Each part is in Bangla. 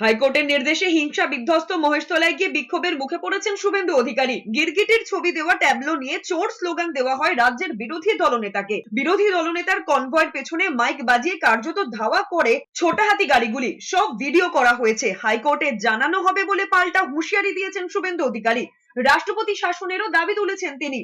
হাইকোর্টের নির্দেশে হিংসা বিধ্বস্ত মহেশতলায় গিয়ে বিক্ষোভের মুখে পড়েছেন শুভেন্দু অধিকারী। গিরগিটির ছবি দেওয়া ট্যাবলো নিয়ে চোর স্লোগান দেওয়া হয় রাজ্যের বিরোধী দলনেতাকে। বিরোধী দলনেতার কনভয়ের পেছনে মাইক বাজিয়ে কার্যত ধাওয়া করে ছোটাহাতি গাড়িগুলি। সব ভিডিও করা হয়েছে। হাইকোর্টে জানানো হবে বলে পাল্টা হুঁশিয়ারি দিয়েছেন শুভেন্দু অধিকারী। রাষ্ট্রপতি শাসনেরও দাবি তুলেছেন তিনি।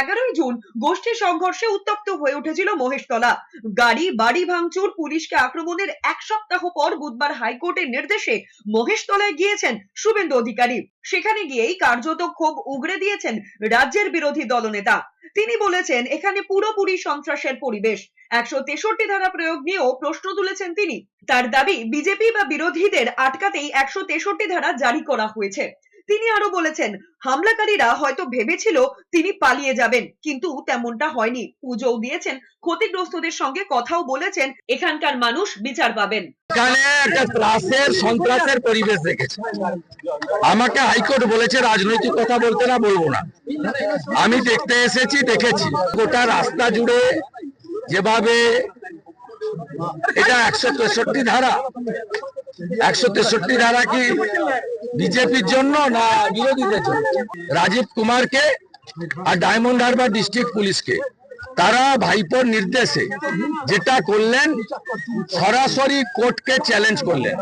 এগারোই জুন গোষ্ঠী সংঘর্ষে উত্তপ্ত হয়ে উঠেছিল মহেশতলা। গাড়ি, বাড়ি ভাঙচুর, পুলিশকে আক্রমণের এক সপ্তাহ পর বুধবার হাইকোর্টের নির্দেশে মহেশতলায় গিয়েছেন শুভেন্দু অধিকারী। সেখানে গিয়েই কার্যত ক্ষোভ উগরে দিয়েছেন রাজ্যের বিরোধী দলনেতা। তিনি বলেছেন, এখানে পুরোপুরি সন্ত্রাসের পরিবেশ। একশো তেষট্টি ধারা প্রয়োগ নিয়েও প্রশ্ন তুলেছেন তিনি। তার দাবি, বিজেপি বা বিরোধীদের আটকাতেই একশো তেষট্টি ধারা জারি করা হয়েছে। তিনি আরও বলেছেন, হামলাকারীরা হয়তো ভেবেছিল তিনি পালিয়ে যাবেন, কিন্তু তেমনটা হয়নি। পুজোও দিয়েছেন, ক্ষতিগ্রস্তদের সঙ্গে কথাও বলেছেন, এখানকার মানুষ বিচার পাবেন। সন্ত্রাসের পরিবেশ দেখেছে। আমাকে হাইকোর্ট বলেছে, রাজনৈতিক কথা বলতে না, বলব না। আমি দেখতে এসেছি, দেখেছি। গোটা রাস্তা জুড়ে যেভাবে এটা একশো তেষট্টি ধারা বিজেপির জন্য না বিরোধীদের রাজীব কুমারকে আর ডায়মন্ড হারবার ডিস্ট্রিক্ট পুলিশকে। তারা ভাইপোর নির্দেশে যেটা করলেন, সরাসরি কোর্টকে চ্যালেঞ্জ করলেন।